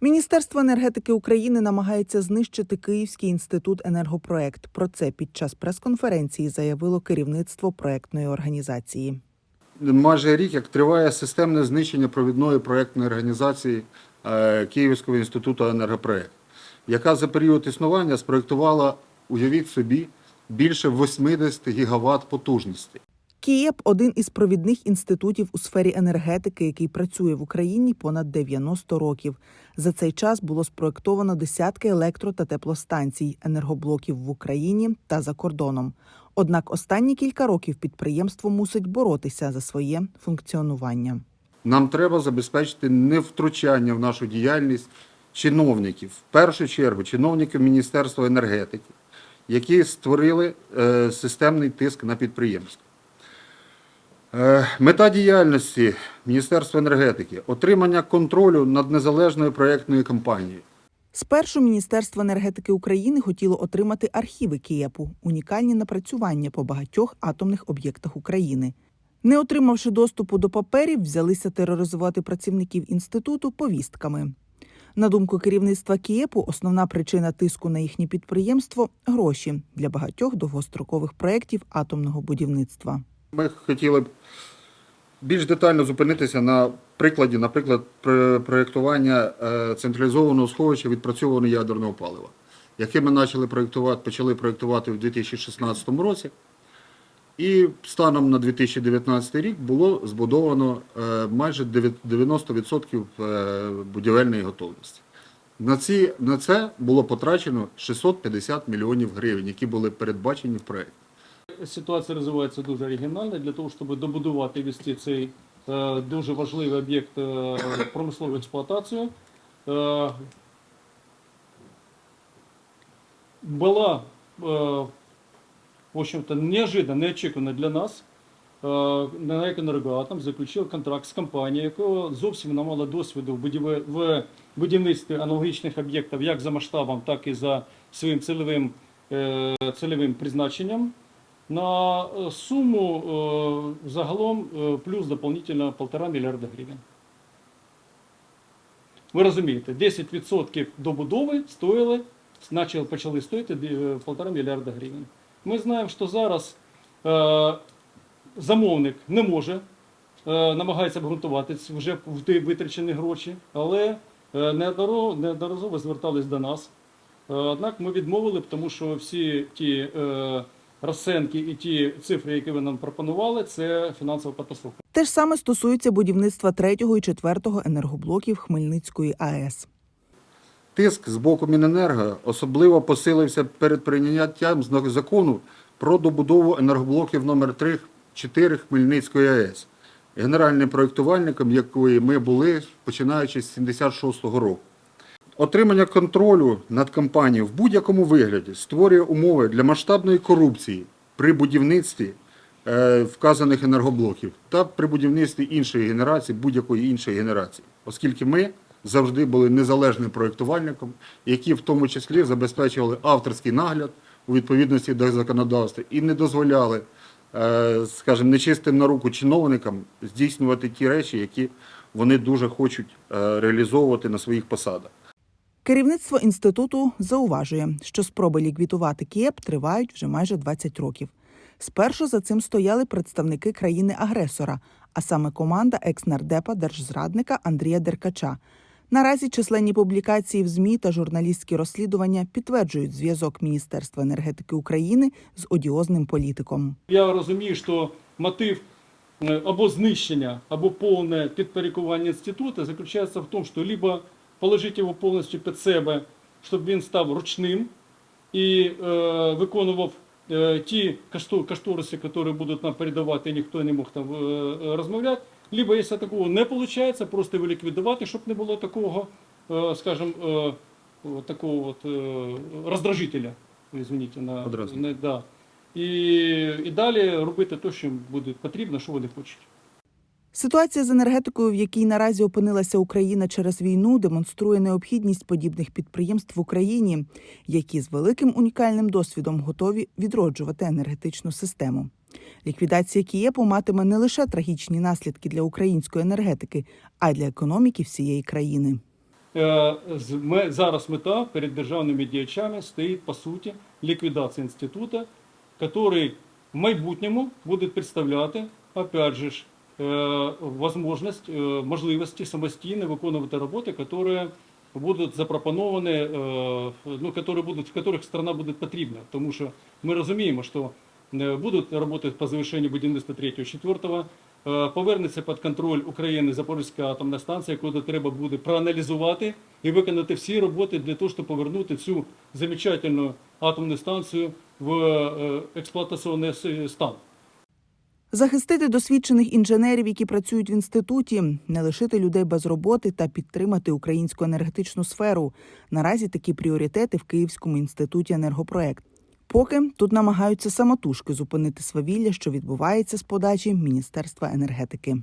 Міністерство енергетики України намагається знищити Київський інститут енергопроект. Про це під час прес-конференції заявило керівництво проектної організації. майже рік, як триває системне знищення провідної проєктної організації е, Київського інституту енергопроект, яка за період існування спроєктувала, уявіть собі, більше 80 гігават потужності. Києп один із провідних інститутів у сфері енергетики, який працює в Україні понад 90 років. За цей час було спроектовано десятки електро та теплостанцій, енергоблоків в Україні та за кордоном. Однак останні кілька років підприємство мусить боротися за своє функціонування. Нам треба забезпечити невтручання в нашу діяльність чиновників, в першу чергу чиновників Міністерства енергетики, які створили е, системний тиск на підприємство. Е, Мета діяльності Міністерства енергетики отримання контролю над незалежною проєктною компанією. Спершу Міністерство енергетики України хотіло отримати архіви Києпу, унікальні напрацювання по багатьох атомних об'єктах України. Не отримавши доступу до паперів, взялися тероризувати працівників інституту повістками. На думку керівництва Києпу, основна причина тиску на їхнє підприємство гроші для багатьох довгострокових проєктів атомного будівництва. Ми хотіли б більш детально зупинитися на прикладі, наприклад, проєктування е, централізованого сховища відпрацьованого ядерного палива, яке ми почали проєктувати, почали проєктувати в 2016 році. І станом на 2019 рік було збудовано е, майже 90% е, будівельної готовності. На, ці, на це було потрачено 650 мільйонів гривень, які були передбачені в проєкті. Ситуація розвивається дуже оригінально для того, щоб добудувати і вести цей е, дуже важливий об'єкт е, в промислову експлуатацію. Е, була, в общем-то, неожиданно, неочікувано для нас. НАЕК «Енергоатом» заключив контракт з компанією, яка зовсім не мала досвіду в будівництві аналогічних об'єктів як за масштабом, так і за своїм цільовим, цільовим призначенням на е, суму е, загалом е, плюс дополнительно 1,5 мільярда гривень. Ви розумієте, 10% добудови стоїли, почали, почали стоїти е, 1,5 мільярда гривень. Ми знаємо, що зараз замовник не може, намагається обґрунтувати вже витрачені гроші, але неодноразово, звертались до нас. Однак ми відмовили, тому що всі ті розценки і ті цифри, які ви нам пропонували, це фінансова катастрофа. Те ж саме стосується будівництва третього і четвертого енергоблоків Хмельницької АЕС. Тиск з боку Міненерго особливо посилився перед прийняттям закону про добудову енергоблоків номер 3 4 Хмельницької АЕС, генеральним проєктувальником якої ми були починаючи з 76-го року. Отримання контролю над компанією в будь-якому вигляді створює умови для масштабної корупції при будівництві е, вказаних енергоблоків та при будівництві іншої генерації, будь-якої іншої генерації, оскільки ми завжди були незалежним проєктувальником, які в тому числі забезпечували авторський нагляд у відповідності до законодавства і не дозволяли, е, скажімо, нечистим на руку чиновникам здійснювати ті речі, які вони дуже хочуть е, реалізовувати на своїх посадах. Керівництво інституту зауважує, що спроби ліквідувати Києп тривають вже майже 20 років. Спершу за цим стояли представники країни-агресора, а саме команда екс-нардепа держзрадника Андрія Деркача. Наразі численні публікації в ЗМІ та журналістські розслідування підтверджують зв'язок Міністерства енергетики України з одіозним політиком. Я розумію, що мотив е, або знищення, або повне підпорядкування інституту заключається в тому, що либо положити його повністю під себе, щоб він став ручним і е, виконував е, ті кошториси, які будуть нам передавати, і ніхто не мог там е, е, розмовляти. Либо, якщо такого не виходить, просто його ліквідувати, щоб не було такого, е, скажімо, е, такого от, е, роздражителя, извините, на, на да. І, і далі робити те, що їм буде потрібно, що вони хочуть. Ситуація з енергетикою, в якій наразі опинилася Україна через війну, демонструє необхідність подібних підприємств в Україні, які з великим унікальним досвідом готові відроджувати енергетичну систему. Ліквідація Кієпу матиме не лише трагічні наслідки для української енергетики, а й для економіки всієї країни. е, зараз мета перед державними діячами стоїть по суті ліквідація інституту, який в майбутньому буде представляти, опять же, ж, возможность, е, можливості самостійно виконувати роботи, які будуть запропоновані, е, ну, которые будуть, в яких страна буде потрібна. Тому що ми розуміємо, що е, будуть роботи по завершенню будівництва 3-4, е, повернеться під контроль України Запорізька атомна станція, яку треба буде проаналізувати і виконати всі роботи для того, щоб повернути цю замечательну атомну станцію в е, експлуатаційний стан. Захистити досвідчених інженерів, які працюють в інституті, не лишити людей без роботи та підтримати українську енергетичну сферу. Наразі такі пріоритети в Київському інституті енергопроект. Поки тут намагаються самотужки зупинити свавілля, що відбувається з подачі Міністерства енергетики.